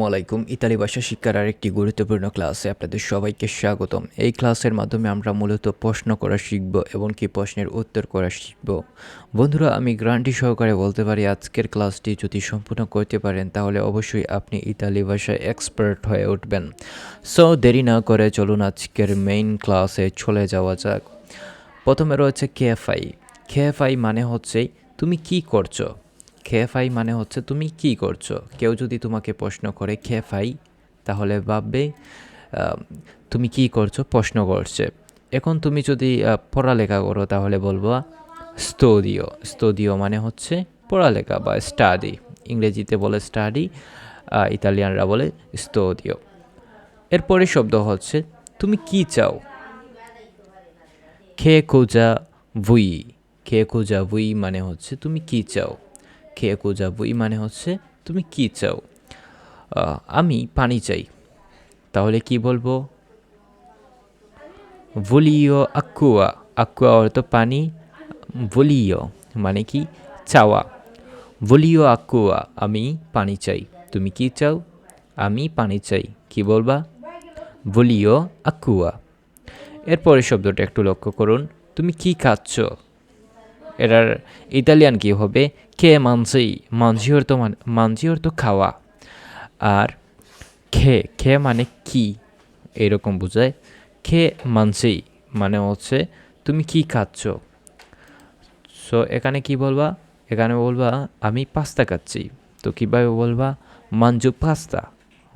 আলাইকুম। ইতালি ভাষা শিক্ষার আরেকটি গুরুত্বপূর্ণ ক্লাসে আপনাদের সবাইকে স্বাগতম। এই ক্লাসের মাধ্যমে আমরা মূলত প্রশ্ন করা শিখব এবং কি প্রশ্নের উত্তর করা শিখব। বন্ধুরা, আমি গ্রান্টি সহকারে বলতে পারি, আজকের ক্লাসটি যদি সম্পূর্ণ করতে পারেন, তাহলে অবশ্যই আপনি ইতালি ভাষায় এক্সপার্ট হয়ে উঠবেন। সো দেরি না করে চলুন আজকের মেইন ক্লাসে চলে যাওয়া যাক। প্রথমে রয়েছে কেএফআই কেএফআই মানে হচ্ছে, তুমি কি করছ? খেফাই মানে হচ্ছে তুমি কি করছ? কেউ যদি তোমাকে প্রশ্ন করে খেফাই, তাহলে ভাববে তুমি কি করছ? প্রশ্ন করছে। এখন তুমি যদি পড়ালেখা করো, তাহলে বলব, স্তোদিও। স্তোদিও মানে হচ্ছে পড়ালেখা বা স্টাডি ইংরেজিতে বলে স্টাডি ইতালিয়ানরা বলে স্তোদিও। এরপরে শব্দ হচ্ছে, তুমি কি চাও? খে খোঁজা ভুই। খে খোঁজা ভুই মানে হচ্ছে তুমি কি চাও? খে খোঁজা ভুই মানে হচ্ছে তুমি কি চাও? আমি পানি চাই। তাহলে কি বলব? ভুলিও আকুয়া। আকুয়া অর্থ পানি, ভুলিও মানে কি? চাওয়া। ভুলিও আকুয়া, আমি পানি চাই। তুমি কি চাও? আমি পানি চাই। কি বলবা? ভুলিও আকুয়া। এরপরে শব্দটা একটু লক্ষ্য করুন। তুমি কি খাচ্ছ? এটার ইতালিয়ান কি হবে? কে মানসি? মানসি অর্থ মানে অর্থ খাওয়া। আর খে খে মানে কি? এরকম বোঝায়। খে মানসি মানে হচ্ছে তুমি কি খাচ্ছ? সো এখানে কি বলবা? এখানে বলবা, আমি পাস্তা খাচ্ছি। তো কীভাবে বলবা? মাঞ্জু পাস্তা।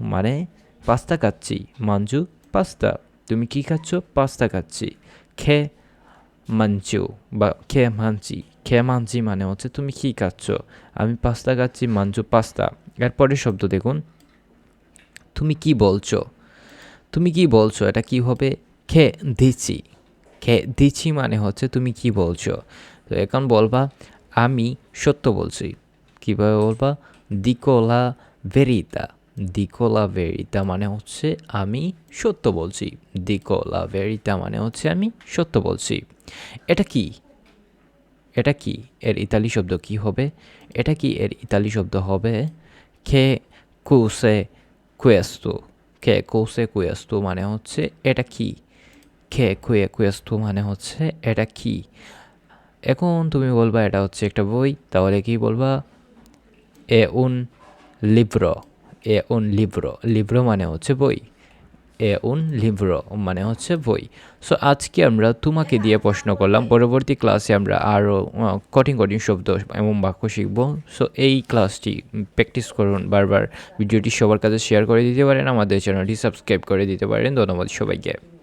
মানে পাস্তা খাচ্ছি। মাঞ্জু পাস্তা। তুমি কি খাচ্ছ? পাস্তা খাচ্ছি। খে মাঞ্চু বা খে মানচি খে মানচি মানে হচ্ছে তুমি কি খাচ্ছ আমি পাস্তা খাচ্ছি মাঞ্জু পাস্তা এরপরের শব্দ দেখুন তুমি কি বলছো তুমি কি বলছো এটা কি হবে খে দিচ্ছি খে দিচ্ছি মানে হচ্ছে তুমি কি বলছো তো এখন বলবা আমি সত্য বলছি কীভাবে বলবা দিকোলা ভেরিতা দিকোলা ভেরিতা মানে হচ্ছে আমি সত্য বলছি। দিকোলা ভেরিতা মানে হচ্ছে আমি সত্য বলছি। এটা কি? এটা কি? এর ইতালি শব্দ কি হবে? এটা কি এর ইতালি শব্দ হবে? খে কুসে কুয়েস্তু। খে কুসে কুয়েস্তু মানে হচ্ছে এটা কি? খে কুয়ে কুয়েস্তু মানে হচ্ছে এটা কি? এখন তুমি বলবা এটা হচ্ছে একটা বই, তাহলে কি বলবা? এ উন লিব্রো। এ উন লিব্রো। লিব্রো মানে হচ্ছে বই। এ উন লিব্রো মানে হচ্ছে বই। সো আজকে আমরা তোমাকে দিয়ে প্রশ্ন করলাম, পরবর্তী ক্লাসে আমরা আরও কঠিন কঠিন শব্দ এবং বাক্য শিখব। সো এই ক্লাসটি প্র্যাকটিস করুন, বারবার ভিডিওটি সবার কাছে শেয়ার করে দিতে পারেন, আমাদের চ্যানেলটি সাবস্ক্রাইব করে দিতে পারেন। ধন্যবাদ সবাইকে।